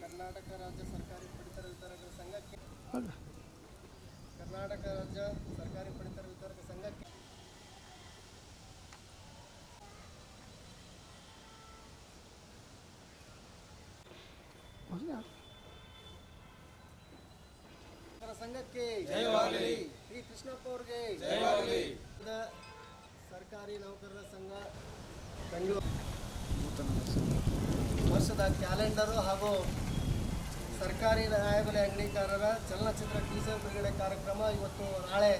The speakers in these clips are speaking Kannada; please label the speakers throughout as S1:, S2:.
S1: ಕರ್ನಾಟಕ ರಾಜ್ಯ ಸರ್ಕಾರಿ ಪಡಿತರ ವಿತರಕರ ಸಂಘಕ್ಕೆ ಕರ್ನಾಟಕ ರಾಜ್ಯ ಸರ್ಕಾರಿ ಪಡಿತರ ವಿತರಕ ಸಂಘಕ್ಕೆ ಸಂಘಕ್ಕೆ ಶ್ರೀ ಕೃಷ್ಣಪ್ಪ ಅವರಿಗೆ ಸರ್ಕಾರಿ ನೌಕರರ ಸಂಘ ಬೆಂಗಳೂರು ವರ್ಷದ ಕ್ಯಾಲೆಂಡರು ಹಾಗೂ ಸರ್ಕಾರಿ ನ್ಯಾಯಬೆಲೆ ಅಂಗಡಿಕಾರರ ಚಲನಚಿತ್ರ ಟೀಸರ್ ಬಿಡುಗಡೆ ಕಾರ್ಯಕ್ರಮ ಇವತ್ತು ನಾಳೆ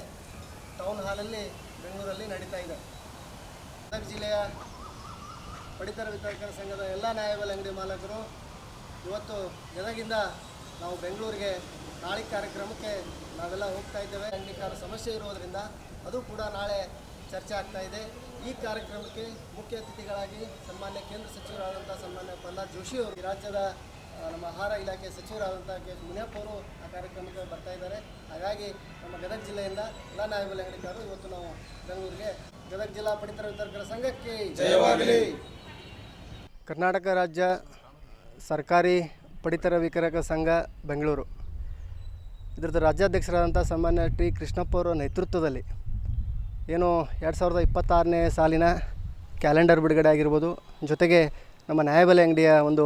S1: ಟೌನ್ ಹಾಲಲ್ಲಿ ಬೆಂಗಳೂರಲ್ಲಿ ನಡೀತಾ ಇದೆ. ಗದಗ ಜಿಲ್ಲೆಯ ಪಡಿತರ ವಿತರಕರ ಸಂಘದ ಎಲ್ಲ ನ್ಯಾಯಬೆಲೆ ಅಂಗಡಿ ಮಾಲಕರು ಇವತ್ತು ಗದಗಿಂದ ನಾವು ಬೆಂಗಳೂರಿಗೆ ನಾಳೆ ಕಾರ್ಯಕ್ರಮಕ್ಕೆ ನಾವೆಲ್ಲ ಹೋಗ್ತಾ ಇದ್ದೇವೆ. ಅಂಗಡಿಕಾರ ಸಮಸ್ಯೆ ಇರೋದರಿಂದ ಅದು ಕೂಡ ನಾಳೆ ಚರ್ಚೆ ಆಗ್ತಾ ಇದೆ. ಈ ಕಾರ್ಯಕ್ರಮಕ್ಕೆ ಮುಖ್ಯ ಅತಿಥಿಗಳಾಗಿ ಸನ್ಮಾನ್ಯ ಕೇಂದ್ರ ಸಚಿವರಾದಂಥ ಸನ್ಮಾನ್ಯ ಪ್ರಹ್ಲಾದ್ ಜೋಶಿ ಅವರು ಈ ರಾಜ್ಯದ ನಮ್ಮ ಆಹಾರ ಇಲಾಖೆ ಸಚಿವರಾದಂಥ ಕೆ. ಮುನಿಯಪ್ಪ ಅವರು ಆ ಕಾರ್ಯಕ್ರಮಕ್ಕೆ ಬರ್ತಾ ಇದ್ದಾರೆ. ಹಾಗಾಗಿ ನಮ್ಮ ಗದಗ ಜಿಲ್ಲೆಯಿಂದ ಎಲ್ಲ ನಾಯಕ ಅಂಗಡಿಕಾರರು ಇವತ್ತು ನಾವು ಬೆಂಗಳೂರಿಗೆ ಗದಗ ಜಿಲ್ಲಾ ಪಡಿತರ ವಿತರಕರ ಸಂಘಕ್ಕೆ ಜಯವಾಗಲಿ. ಕರ್ನಾಟಕ ರಾಜ್ಯ ಸರ್ಕಾರಿ ಪಡಿತರ ವಿತರಕ ಸಂಘ ಬೆಂಗಳೂರು. ಇದರದ್ದು ರಾಜ್ಯಾಧ್ಯಕ್ಷರಾದಂಥ ಸನ್ಮಾನ್ಯ ಟಿ. ಕೃಷ್ಣಪ್ಪ ಅವರ ನೇತೃತ್ವದಲ್ಲಿ ಏನು ಎರಡು ಸಾವಿರದ ಇಪ್ಪತ್ತಾರನೇ ಸಾಲಿನ ಕ್ಯಾಲೆಂಡರ್ ಬಿಡುಗಡೆ ಆಗಿರ್ಬೋದು. ಜೊತೆಗೆ ನಮ್ಮ ನ್ಯಾಯಬೆಲೆ ಅಂಗಡಿಯ ಒಂದು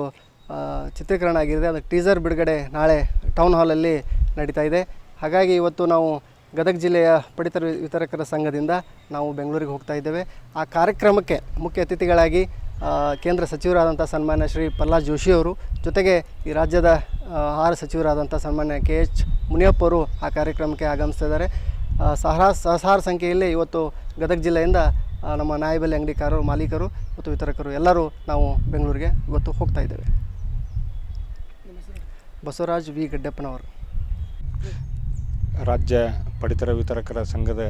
S1: ಚಿತ್ರೀಕರಣ ಆಗಿದೆ ಅದು ಟೀಸರ್ ಬಿಡುಗಡೆ ನಾಳೆ ಟೌನ್ ಹಾಲಲ್ಲಿ ನಡೀತಾ ಇದೆ. ಹಾಗಾಗಿ ಇವತ್ತು ನಾವು ಗದಗ ಜಿಲ್ಲೆಯ ಪಡಿತರ ವಿತರಕರ ಸಂಘದಿಂದ ನಾವು ಬೆಂಗಳೂರಿಗೆ ಹೋಗ್ತಾ ಇದ್ದೇವೆ. ಆ ಕಾರ್ಯಕ್ರಮಕ್ಕೆ ಮುಖ್ಯ ಅತಿಥಿಗಳಾಗಿ ಕೇಂದ್ರ ಸಚಿವರಾದಂಥ ಸನ್ಮಾನ್ಯ ಶ್ರೀ ಪ್ರಹ್ಲಾದ್ ಜೋಶಿ ಅವರು ಜೊತೆಗೆ ಈ ರಾಜ್ಯದ ಆಹಾರ ಸಚಿವರಾದಂಥ ಸನ್ಮಾನ್ಯ ಕೆ ಎಚ್ ಮುನಿಯಪ್ಪ ಅವರು ಆ ಕಾರ್ಯಕ್ರಮಕ್ಕೆ ಆಗಮಿಸ್ತಾ ಇದ್ದಾರೆ. ಆ, ಸಹರಾ ಸಹಸಾರ ಸಂಖ್ಯೆಯಲ್ಲಿ ಇವತ್ತು ಗದಗ ಜಿಲ್ಲೆಯಿಂದ ನಮ್ಮ ನ್ಯಾಯಬೆಲೆ ಅಂಗಡಿಕಾರರು, ಮಾಲೀಕರು ಮತ್ತು ವಿತರಕರು ಎಲ್ಲರೂ ನಾವು ಬೆಂಗಳೂರಿಗೆ ಇವತ್ತು ಹೋಗ್ತಾ ಇದ್ದೇವೆ. ಬಸವರಾಜ್ ವಿ. ಗಡ್ಡಪ್ಪನವರು.
S2: ರಾಜ್ಯ ಪಡಿತರ ವಿತರಕರ ಸಂಘದ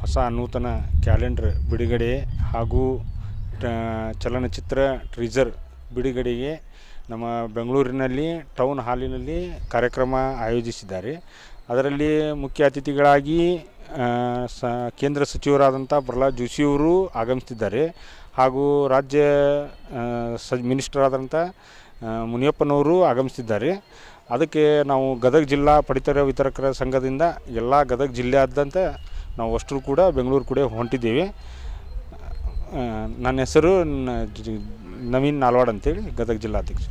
S2: ಹೊಸ ನೂತನ ಕ್ಯಾಲೆಂಡರ್ ಬಿಡುಗಡೆ ಹಾಗೂ ಚಲನಚಿತ್ರ ಟ್ರೀಸರ್ ಬಿಡುಗಡೆಗೆ ನಮ್ಮ ಬೆಂಗಳೂರಿನಲ್ಲಿ ಟೌನ್ ಹಾಲಿನಲ್ಲಿ ಕಾರ್ಯಕ್ರಮ ಆಯೋಜಿಸಿದ್ದಾರೆ. ಅದರಲ್ಲಿ ಮುಖ್ಯ ಅತಿಥಿಗಳಾಗಿ ಸ ಕೇಂದ್ರ ಸಚಿವರಾದಂಥ ಪ್ರಹ್ಲಾದ್ ಜೋಶಿಯವರು ಆಗಮಿಸ್ತಿದ್ದಾರೆ. ಹಾಗೂ ರಾಜ್ಯ ಸ ಮಿನಿಸ್ಟರ್ ಆದಂಥ ಆ, ಮುನಿಯಪ್ಪನವರು ಆಗಮಿಸ್ತಿದ್ದಾರೆ. ಅದಕ್ಕೆ ನಾವು ಗದಗ ಜಿಲ್ಲಾ ಪಡಿತರ ವಿತರಕರ ಸಂಘದಿಂದ ಎಲ್ಲ ಗದಗ ಜಿಲ್ಲೆಯಾದ್ಯಂತ ನಾವು ಅಷ್ಟರು ಕೂಡ ಬೆಂಗಳೂರು ಕೂಡ ಹೊಂಟಿದ್ದೇವೆ. ನನ್ನ ಹೆಸರು ನವೀನ್ ನಾಲ್ವಾಡ್ ಅಂತೇಳಿ ಗದಗ ಜಿಲ್ಲಾಧ್ಯಕ್ಷ